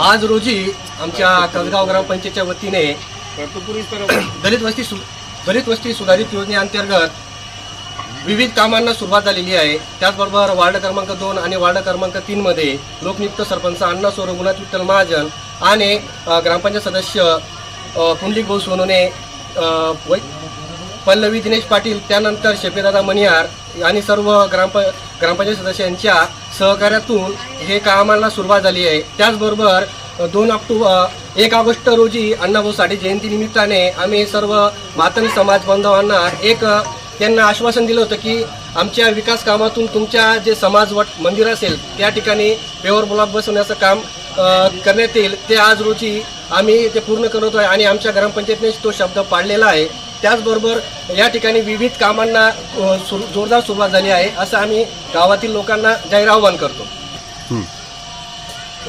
आज रोजी आमच्या कसगाव ग्रामपंचायतच्या वतीने दलित वस्ती सु दलित वस्ती सुधारित योजनेअंतर्गत विविध कामांना सुरुवात झालेली आहे. त्याचबरोबर वार्ड क्रमांक दोन आणि वार्ड क्रमांक तीन मध्ये लोकनियुक्त सरपंच अण्णा सौ रघुनाथ विठ्ठल महाजन आणि ग्रामपंचायत सदस्य पुंडलिक भाऊ सोनोने पल्लवी दिनेश पाटील त्यानंतर शेपेदादा मणियार आणि सर्व ग्रामप ग्रामपंचायत सदस्यांच्या सहकार्यातून हे कामाला सुरुवात झाली आहे. त्याचबरोबर दोन ऑक्टोबर एक ऑगस्ट रोजी अण्णाभाऊ साठे जयंती निमित्ताने आम्ही सर्व मातंग समाज बांधवांना एक त्यांना आश्वासन दिलं होतं की आमच्या विकास कामातून तुमच्या जे समाजवट मंदिर असेल त्या ठिकाणी पेवर ब्लॉक बसवण्याचं काम करण्यात येईल. ते आज रोजी आम्ही ते पूर्ण करत आहे आणि आमच्या ग्रामपंचायतीने तो शब्द पाळलेला आहे. त्याचबरोबर या ठिकाणी विविध कामांना जोरदार सुरुवात झाली आहे असं आम्ही गावातील लोकांना जाहीर आवाहन करतो.